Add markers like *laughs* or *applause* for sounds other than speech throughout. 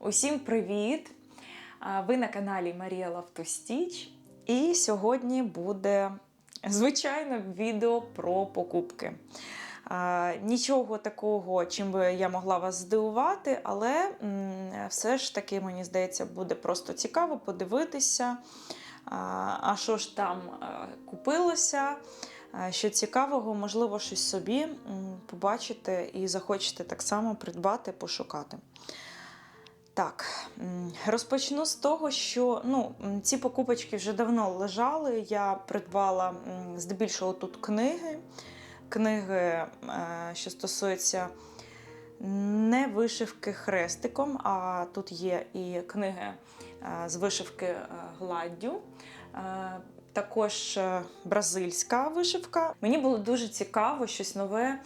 Усім привіт! Ви на каналі Марія Лавтостіч. І сьогодні буде звичайно відео про покупки. Нічого такого, чим би я могла вас здивувати, але все ж таки, мені здається, буде просто цікаво подивитися. А що ж там купилося? Що цікавого, можливо, щось собі побачите і захочете так само придбати, пошукати. Так, розпочну з того, що ну, ці покупочки вже давно лежали. Я придбала здебільшого тут книги. Книги, е, що стосуються не вишивки хрестиком, а тут є і книги е, з вишивки е, гладдю. Також бразильська вишивка. Мені було дуже цікаво щось нове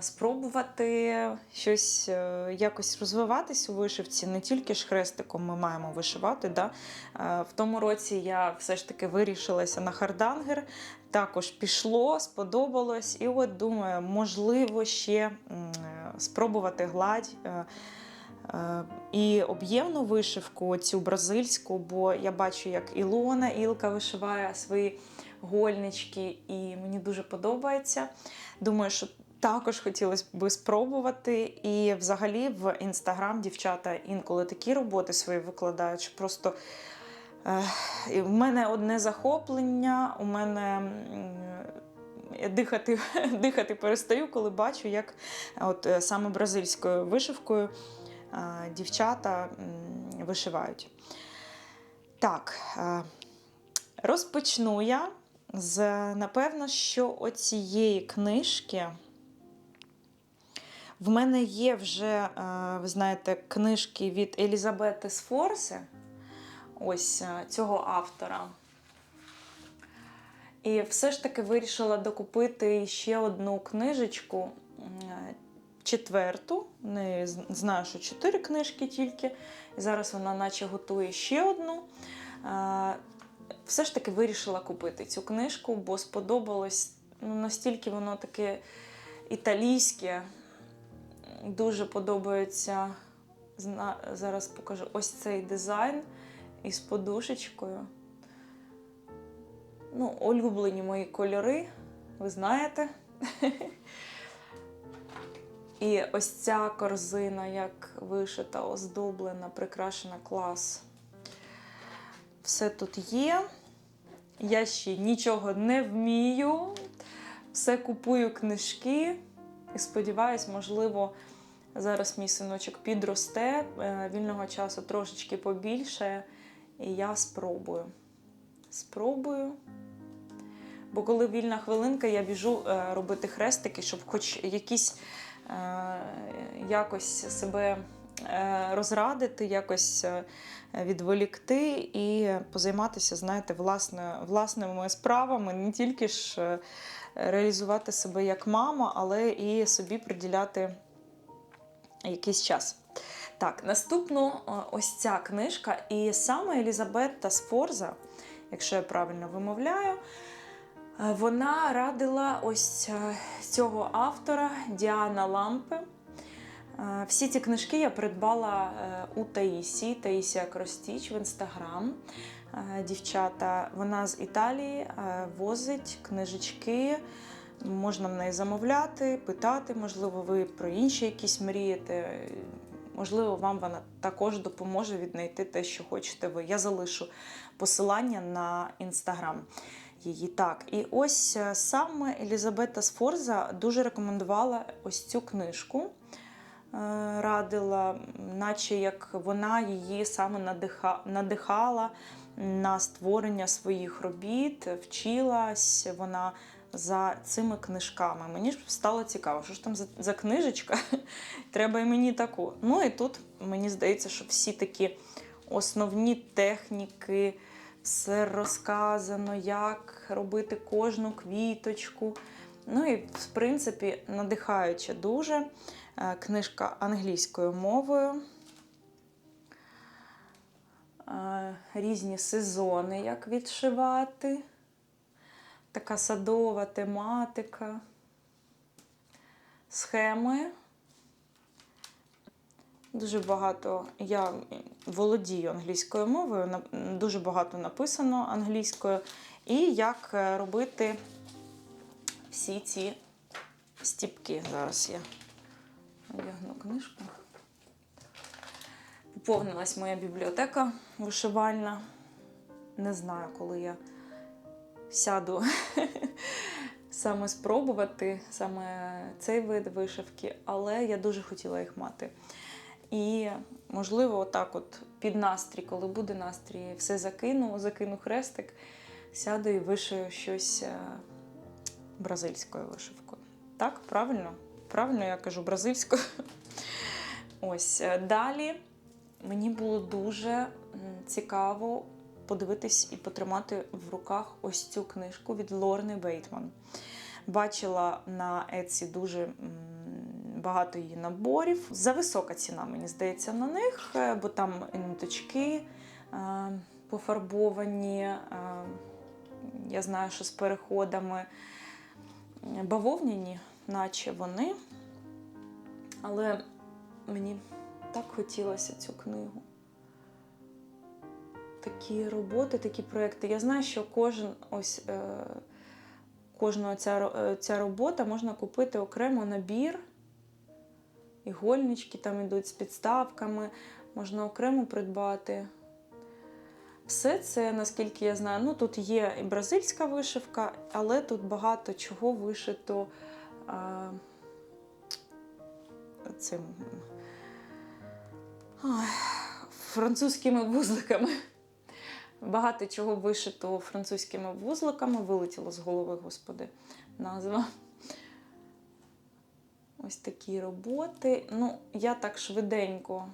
спробувати, щось е, якось розвиватись у вишивці. Не тільки ж хрестиком ми маємо вишивати. Да? Е, В тому році я все ж таки вирішилася на хардангер. Також пішло, сподобалось, і от думаю, можливо, ще е, спробувати гладь. е, е, І об'ємну вишивку, цю бразильську, бо я бачу, як Ілона Ілка вишиває свої гольнички, і мені дуже подобається. Думаю, що також хотілося б спробувати. І взагалі в інстаграм дівчата інколи такі роботи свої викладають, що просто е, мене одне захоплення, у мене. я дихати, *laughs* дихати перестаю, коли бачу, як от е, саме бразильською вишивкою е, дівчата вишивають. Так, е, розпочну я з, напевно, що оцієї книжки. В мене є вже, е, ви знаєте, книжки від Елізабети Сфорсе, ось е, цього автора. І все ж таки вирішила докупити ще одну книжечку, четверту. Не знаю, що чотири книжки тільки. Зараз вона наче готує ще одну. Е, Все ж таки вирішила купити цю книжку, бо сподобалось ну, настільки воно таке італійське. Дуже подобається. Зараз покажу ось цей дизайн із подушечкою. Ну, улюблені мої кольори, ви знаєте. І ось ця корзина, як вишита, оздоблена, прикрашена клас. Все тут є. Я ще нічого не вмію. Все купую книжки. І сподіваюсь, можливо, зараз мій синочок підросте, е, вільного часу трошечки побільше, і я спробую. Спробую. Бо коли вільна хвилинка, я біжу е, робити хрестики, щоб хоч якісь е, якось себе розрадити, якось відволікти і позайматися, знаєте, власне, власними справами, не тільки ж реалізувати себе як мама, але і собі приділяти якийсь час. Так, наступну е, ось ця книжка, і саме Елізабетта Сфорза, якщо я правильно вимовляю, е, вона радила ось е, цього автора Діана Лампи. Е, Всі ці книжки я придбала у Таїсі, Таїсія Кростіч в інстаграм. Дівчата, вона з Італії возить книжечки. Можна в неї замовляти, питати, можливо, ви про інші якісь мрієте. Можливо, вам вона також допоможе віднайти те, що хочете ви. Я залишу посилання на інстаграм її. Так, і ось е, саме Елізабета Сфорза дуже рекомендувала ось цю книжку. Е, Радила, наче як вона її саме надихала на створення своїх робіт, вчилась вона за цими книжками. Мені ж стало цікаво, що ж там за, за книжечка. *laughs* Треба і мені таку. Ну і тут мені здається, що всі такі основні техніки, все розказано, як робити кожну квіточку. Ну і, в принципі, надихаюче дуже. Е, Книжка англійською мовою. Е, Різні сезони, як відшивати. Така садова тематика. Схеми Дуже багато я володію англійською мовою, дуже багато написано англійською. І як е, робити всі ці стіпки. Зараз я одягну книжку. Поповнилась моя бібліотека вишивальна. Не знаю, коли я сяду *laughs* саме спробувати саме цей вид вишивки, але я дуже хотіла їх мати. І, можливо, отак, от під настрій, коли буде настрій, все закину, закину хрестик, сяду і вишию щось е, бразильською вишивкою. Так, правильно? Правильно я кажу бразильською. *laughs* Ось е, далі мені було дуже цікаво подивитись і потримати в руках ось цю книжку від Лорни Бейтман. Бачила на Etsy дуже багато її наборів. Зависока ціна, мені здається, на них, е, бо там ниточки е, пофарбовані. е, Я знаю, що з переходами бавовняні, наче вони. Але мені так хотілося цю книгу. Такі роботи, такі проекти. Я знаю, що кожен ось е, кожного ця, е, ця робота можна купити окремо набір. Ігольнички там йдуть з підставками, можна окремо придбати. Все це, наскільки я знаю, ну тут є і бразильська вишивка, але тут багато чого вишито а, цим ой, французькими вузликами. Багато чого вишито французькими вузликами, вилетіло з голови, господи, назва. Ось такі роботи. Ну, я так швиденько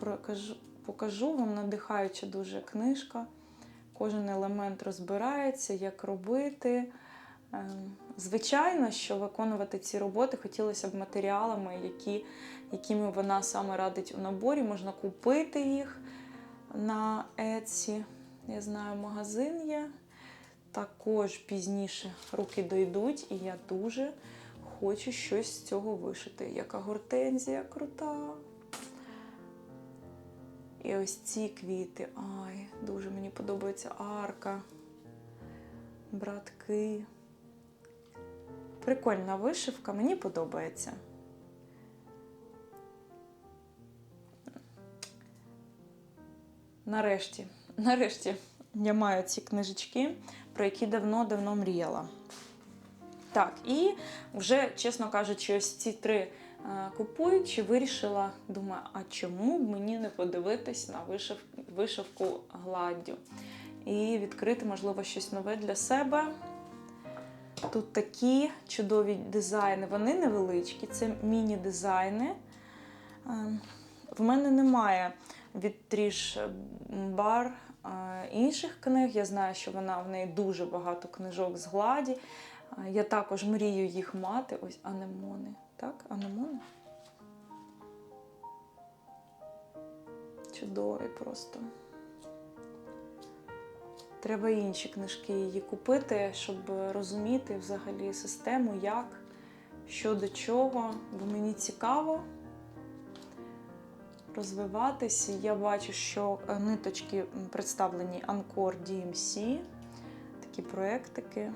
прокажу, покажу вам надихаюча дуже книжка. Кожен елемент розбирається, як робити. Ем, Звичайно, що виконувати ці роботи хотілося б матеріалами, які, якими вона саме радить у наборі. Можна купити їх на Etsy. Я знаю, магазин є. Також пізніше руки дойдуть, і я дуже хочу щось з цього вишити. Яка гортензія крута. І ось ці квіти. Ай, дуже мені подобається арка, братки. Прикольна вишивка, мені подобається. Нарешті, *laughs* нарешті я маю ці книжечки, про які давно-давно мріяла. Так, і вже, чесно кажучи, ось ці три е, купуючи, вирішила, думаю, а чому б мені не подивитись на вишив, вишивку гладдю і відкрити, можливо, щось нове для себе. Тут такі чудові дизайни, вони невеличкі, це міні-дизайни. Е, В мене немає від Тріш Бар інших книг. Я знаю, що вона в неї дуже багато книжок з гладі. Я також мрію їх мати. Ось анемони. Так, анемони. Чудові просто. Треба інші книжки її купити, щоб розуміти взагалі систему, як, що до чого, бо мені цікаво розвиватися. Я бачу, що е, ниточки представлені Анкор DMC, такі проєктики.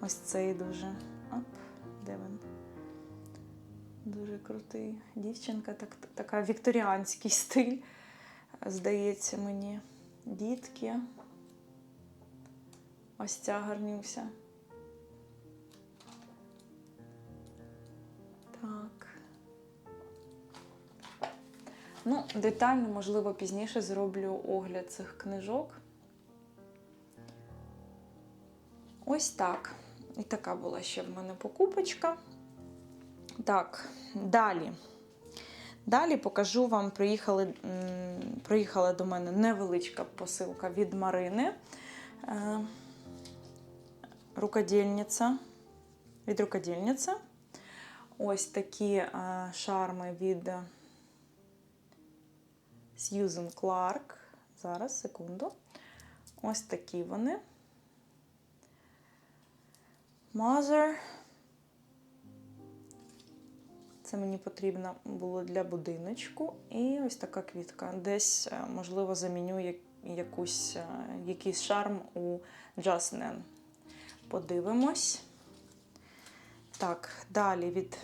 Ось цей дуже. Оп, де він? Дуже крутий. Дівчинка, так, така вікторіанський стиль, здається мені. Дітки. Ось ця гарнюся. Так. Ну, детально, можливо, пізніше зроблю огляд цих книжок. Ось так. І така була ще в мене покупочка. Так, далі. Далі покажу вам, приїхали, приїхала до мене невеличка посилка від Марини. Е, Рукодільниця. Від рукодільниці. Ось такі е, шарми від Сьюзен Кларк. Зараз, секунду. Ось такі вони. Mother. Це мені потрібно було для будиночку. І ось така квітка. Десь, е, можливо, заміню якусь, е, якийсь шарм у Джаснен. Подивимось. Так, далі від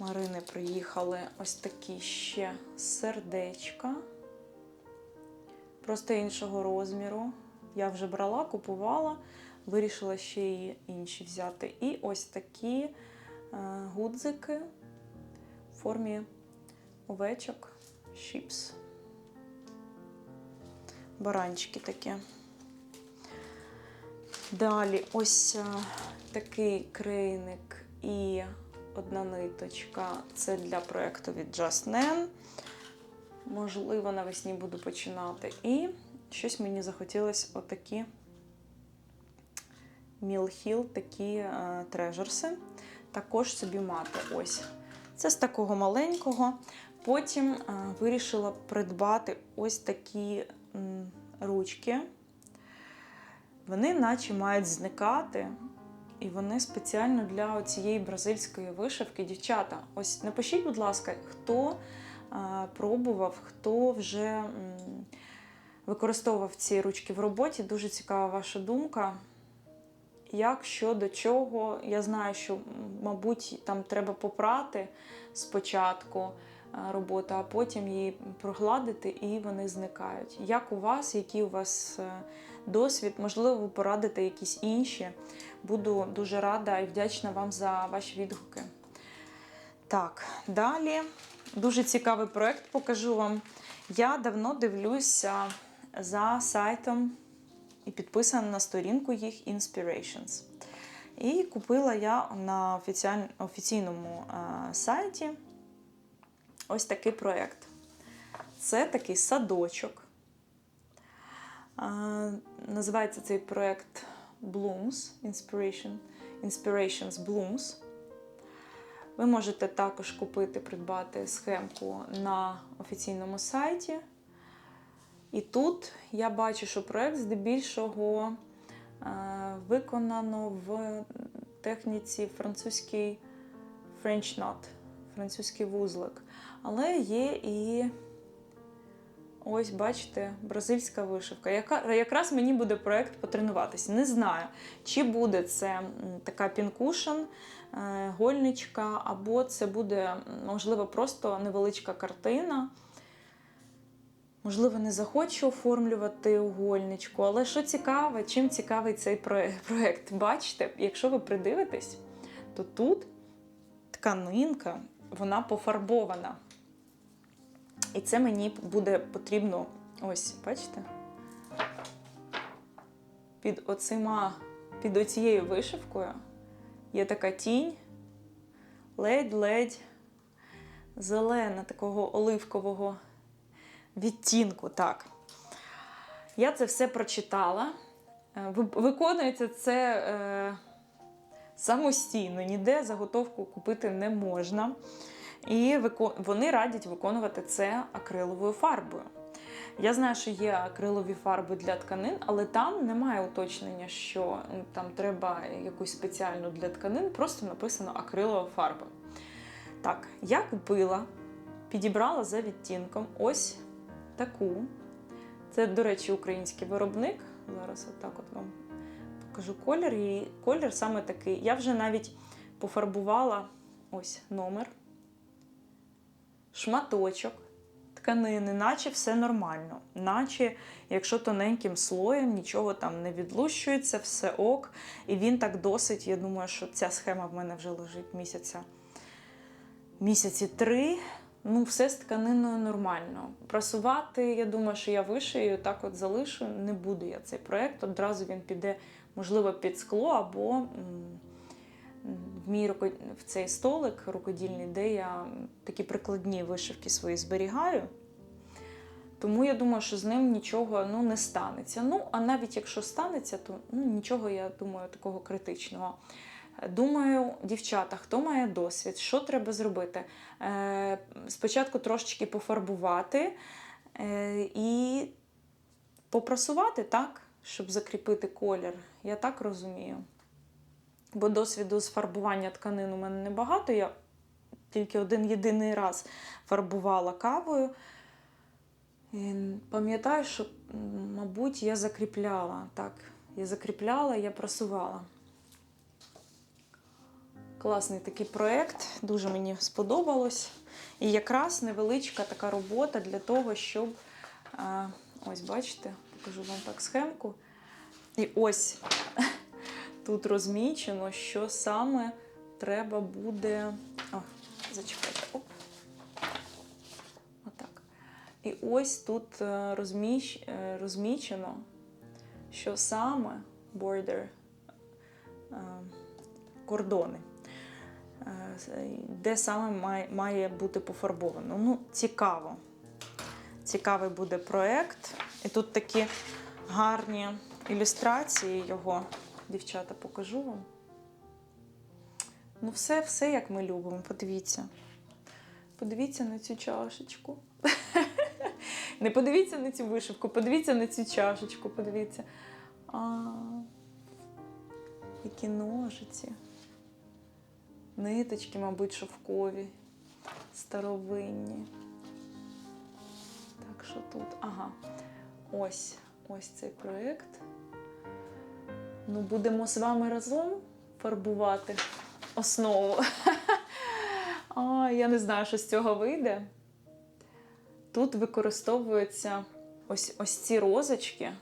Марини приїхали ось такі ще сердечка. Просто іншого розміру. Я вже брала, купувала, вирішила ще й інші взяти. І ось такі е, гудзики в формі овечок, щіпс. Баранчики такі. Далі ось е, такий крейник і одна ниточка. Це для проєкту від Just Nan. Можливо, навесні буду починати. І щось мені захотілося отакі Мілхіл, такі е, трежерси. Також собі мати. Ось. Це з такого маленького. Потім е, вирішила придбати ось такі м, ручки. Вони наче мають зникати. І вони спеціально для цієї бразильської вишивки. Дівчата, ось напишіть, будь ласка, хто е, пробував, хто вже використовував ці ручки в роботі. Дуже цікава ваша думка. Як, що, до чого. Я знаю, що, мабуть, там треба попрати спочатку е, роботу, а потім її прогладити і вони зникають. Як у вас, який у вас е, досвід? Можливо, ви порадите якісь інші. Буду дуже рада і вдячна вам за ваші відгуки. Так, далі дуже цікавий проект покажу вам. Я давно дивлюся за сайтом і підписана на сторінку їх Inspirations. І купила я на офіційному е, сайті ось такий проєкт. Це такий садочок. Називається цей проєкт Blooms Inspiration, Inspirations Blooms. Ви можете також купити, придбати схемку на офіційному сайті. І тут я бачу, що проєкт здебільшого е, виконано в техніці французький French knot, французький вузлик. Але є і ось, бачите, бразильська вишивка. Яка, якраз мені буде проєкт потренуватися. Не знаю, чи буде це така пінкушен, е, гольничка, або це буде, можливо, просто невеличка картина. Можливо, не захочу оформлювати угольничку, але що цікаве, чим цікавий цей про- проект? Бачите, якщо ви придивитесь, то тут тканинка, вона пофарбована. І це мені буде потрібно, ось, бачите? Під оцима, під оцією вишивкою є така тінь, ледь-ледь зелена, такого оливкового відтінку. Так. Я це все прочитала. Е, Виконується це е, самостійно, ніде заготовку купити не можна. І вони радять виконувати це акриловою фарбою. Я знаю, що є акрилові фарби для тканин, але там немає уточнення, що там треба якусь спеціальну для тканин, просто написано акрилова фарба. Так, я купила, підібрала за відтінком ось таку. Це, до речі, український виробник. Зараз отак от вам покажу колір. І колір саме такий. Я вже навіть пофарбувала ось номер, шматочок тканини, наче все нормально. Наче, якщо тоненьким слоєм, нічого там не відлущується, все ок. І він так досить. Я думаю, що ця схема в мене вже лежить місяця. Місяці три. Ну, все з тканиною нормально. Прасувати, я думаю, що я вишию, так от залишу. Не буду я цей проєкт. Одразу він піде, можливо, під скло або мій в цей столик рукодільний, де я такі прикладні вишивки свої зберігаю. Тому я думаю, що з ним нічого ну, не станеться. Ну, а навіть якщо станеться, то ну, нічого, я думаю, такого критичного. Думаю, дівчата, хто має досвід, що треба зробити? Е, спочатку трошечки пофарбувати е, і попрасувати, так, щоб закріпити колір. Я так розумію. Бо досвіду з фарбування тканин у мене небагато. Я тільки один єдиний раз фарбувала кавою. І пам'ятаю, що, мабуть, я закріпляла. Так, я закріпляла, я просувала. Класний такий проєкт, дуже мені сподобалось. І якраз невеличка така робота для того, щоб. ось, бачите, покажу вам так схемку. І ось тут розмічено, що саме треба буде. О, зачекайте. Оп. Отак. І ось тут е, розміщ... е, розмічено, що саме border, е, кордони, де саме має, має бути пофарбовано. Ну, цікаво. Цікавий буде проєкт. І тут такі гарні ілюстрації його. Дівчата, покажу вам. Ну, все, все, як ми любимо. Подивіться. Подивіться на цю чашечку. *laughs* Не подивіться на цю вишивку, подивіться на цю чашечку, подивіться. А, які ножиці. Ниточки, мабуть, шовкові, старовинні. Так, що тут? Ага. Ось, ось цей проєкт. Ну, будемо з вами разом фарбувати основу. *laughs* А, я не знаю, що з цього вийде. Тут використовуються ось, ось ці розочки.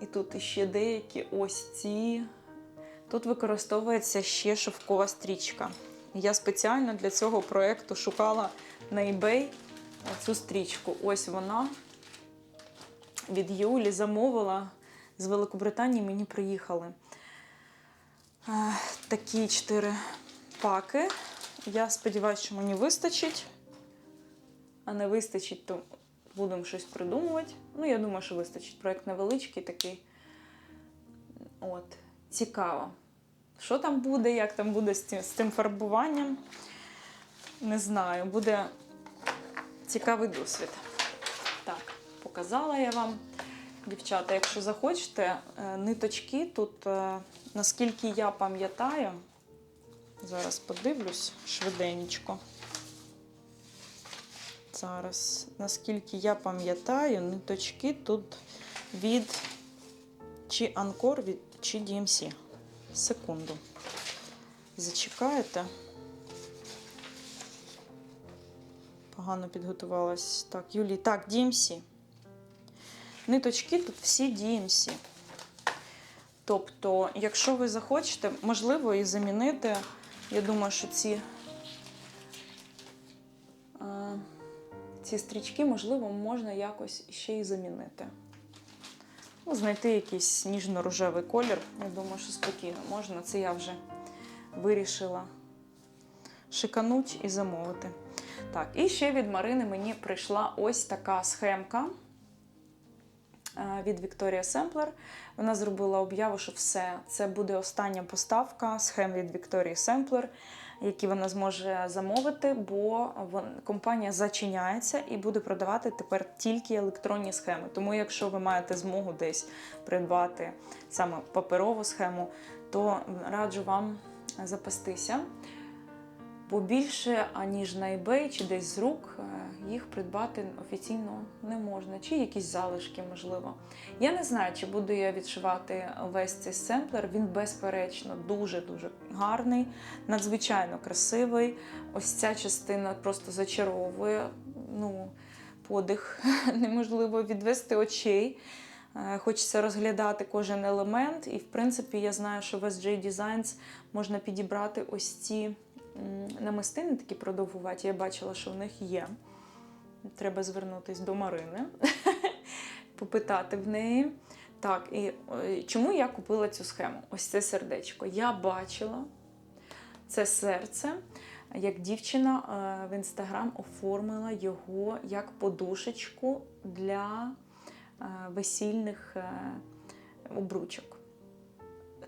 І тут іще деякі ось ці. Тут використовується ще шовкова стрічка. Я спеціально для цього проєкту шукала на eBay цю стрічку. Ось вона від Юлі замовила з Великобританії мені приїхали. Е, Такі чотири паки. Я сподіваюся, що мені вистачить. А не вистачить, то будемо щось придумувати. Ну, я думаю, що вистачить. Проєкт невеличкий такий. От, цікаво. Що там буде, як там буде з цим, з цим фарбуванням? Не знаю, буде цікавий досвід. Так, показала я вам. Дівчата, якщо захочете, е, ниточки тут, е, наскільки я пам'ятаю, зараз подивлюсь швиденько. Зараз, наскільки я пам'ятаю, ниточки тут від чи Анкор, від, чи DMC. Секунду. Зачекаєте. Погано підготувалась. Так, Юлій, так, DMC. Ниточки тут всі DMC. Тобто, якщо ви захочете, можливо, і замінити. Я думаю, що ці, е, ці стрічки, можливо, можна якось ще й замінити. Ну, знайти якийсь ніжно-рожевий колір. Я думаю, що спокійно можна. Це я вже вирішила шикануть і замовити. Так, і ще від Марини мені прийшла ось така схемка від Victoria Sampler. Вона зробила об'яву, що все, це буде остання поставка схем від Victoria Sampler, які вона зможе замовити, бо компанія зачиняється і буде продавати тепер тільки електронні схеми. Тому, якщо ви маєте змогу десь придбати саме паперову схему, то раджу вам запастися. Бо більше, аніж на eBay чи десь з рук, е, їх придбати офіційно не можна, чи якісь залишки, можливо. Я не знаю, чи буду я відшивати весь цей семплер. Він, безперечно, дуже-дуже гарний, надзвичайно красивий. Ось ця частина просто зачаровує. Ну, подих *laughs* неможливо відвести очей. Е, Хочеться розглядати кожен елемент, і в принципі я знаю, що в SJ Designs можна підібрати ось ці намистини такі продовгуваті. Я бачила, що в них є. Треба звернутися до Марини, *laughs* попитати в неї. Так, і чому я купила цю схему? Ось це сердечко. Я бачила це серце, як дівчина е, в інстаграм оформила його як подушечку для е, весільних е, обручок.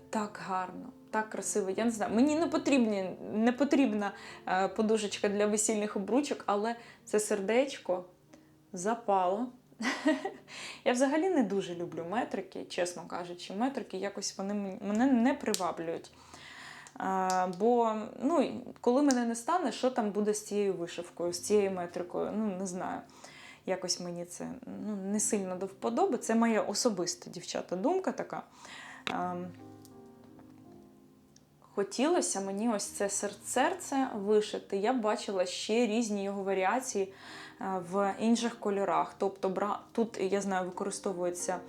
Так гарно, так красиво. Я не знаю, мені не, потрібні, не потрібна е, подушечка для весільних обручок, але це сердечко запало *laughs* Я взагалі не дуже люблю метрики, чесно кажучи. Метрики якось вони мене не приваблюють. А, бо ну, коли мене не стане, що там буде з цією вишивкою, з цією метрикою? Ну, не знаю. Якось мені це ну, не сильно до вподоби. Це моя особиста дівчата думка така. А, хотілося мені ось це серце вишити. Я бачила ще різні його варіації е, в інших кольорах. Тобто, тут, я знаю, використовується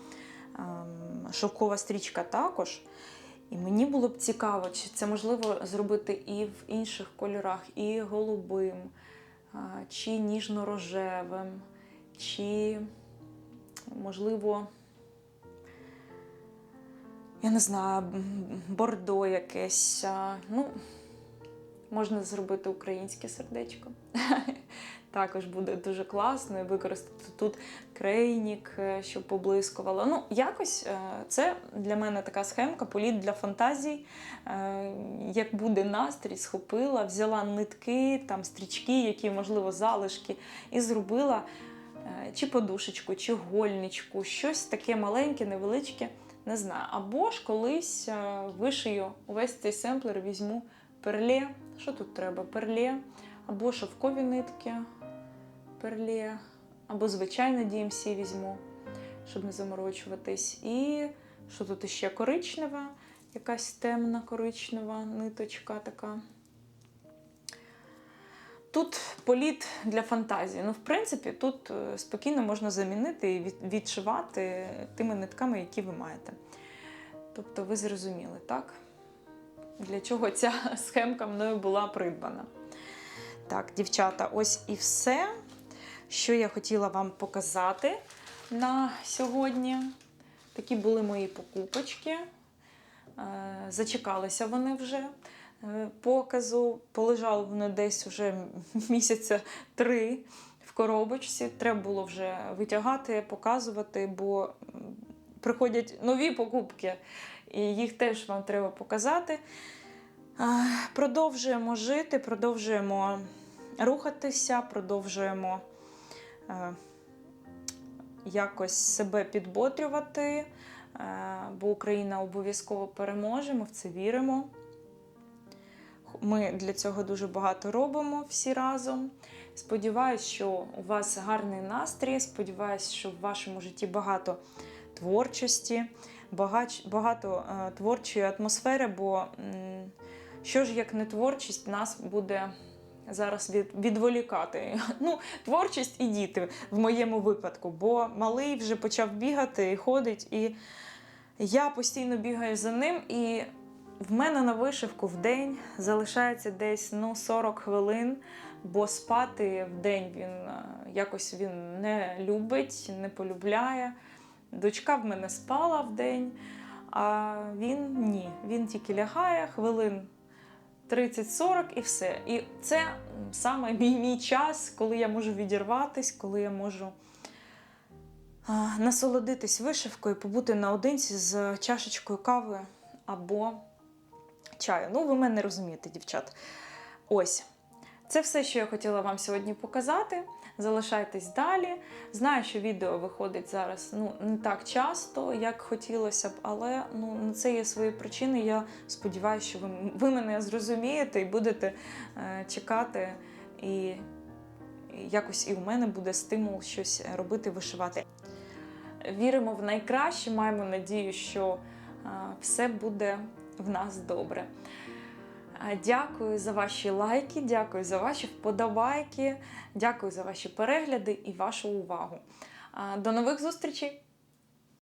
ем, шовкова стрічка також. І мені було б цікаво, чи це можливо зробити і в інших кольорах, і голубим, чи ніжно-рожевим, чи, можливо, я не знаю, бордо якесь. Ну, можна зробити українське сердечко. *laughs* Також буде дуже класно використати тут крейнік, е, щоб поблискувало. Ну, якось е, це для мене така схемка, політ для фантазій. Е, Як буде настрій, схопила, взяла нитки, там стрічки, які, можливо, залишки, і зробила чи подушечку, чи гольничку, щось таке маленьке, невеличке, не знаю. Або ж колись е, вишию увесь цей семплер, візьму перле. Що тут треба? Перле, або шовкові нитки, перле, або звичайне DMC візьму, щоб не заморочуватись. І що тут ще коричнева, якась темна коричнева ниточка така. Тут політ для фантазії. Ну, в принципі, тут е, спокійно можна замінити і відшивати тими нитками, які ви маєте. Тобто, ви зрозуміли, так? Для чого ця *laughs* схемка мною була придбана. Так, дівчата, ось і все, що я хотіла вам показати на сьогодні. Такі були мої покупочки. Е, Зачекалися вони вже показу. Полежали вони десь вже *laughs* місяця три в коробочці. Треба було вже витягати, показувати, бо приходять нові покупки, і їх теж вам треба показати. Продовжуємо жити, продовжуємо рухатися, продовжуємо е, якось себе підбодрювати, е, бо Україна обов'язково переможе, ми в це віримо. Ми для цього дуже багато робимо всі разом. Сподіваюсь, що у вас гарний настрій. Сподіваюсь, що в вашому житті багато творчості, багато е, творчої атмосфери, бо що ж як не творчість нас буде зараз від, відволікати. *laughs* Ну, творчість і діти в моєму випадку, бо малий вже почав бігати і ходить, і я постійно бігаю за ним. І в мене на вишивку в день залишається десь ну, 40 хвилин, бо спати в день він е, якось він не любить, не полюбляє. Дочка в мене спала в день, а він ні. Він тільки лягає хвилин 30-40 і все. І це саме мій, мій час, коли я можу відірватись, коли я можу насолодитись вишивкою, побути наодинці з чашечкою кави або чаю. Ну, ви мене розумієте, дівчат. Ось. Це все, що я хотіла вам сьогодні показати. Залишайтесь далі. Знаю, що відео виходить зараз ну, не так часто, як хотілося б, але ну, на це є свої причини. Я сподіваюся, що ви, ви мене зрозумієте і будете е, чекати. І, якось і у мене буде стимул щось робити, вишивати. Віримо в найкраще, маємо надію, що е, все буде в нас добре. Дякую за ваші лайки, дякую за ваші вподобайки, дякую за ваші перегляди і вашу увагу. До нових зустрічей!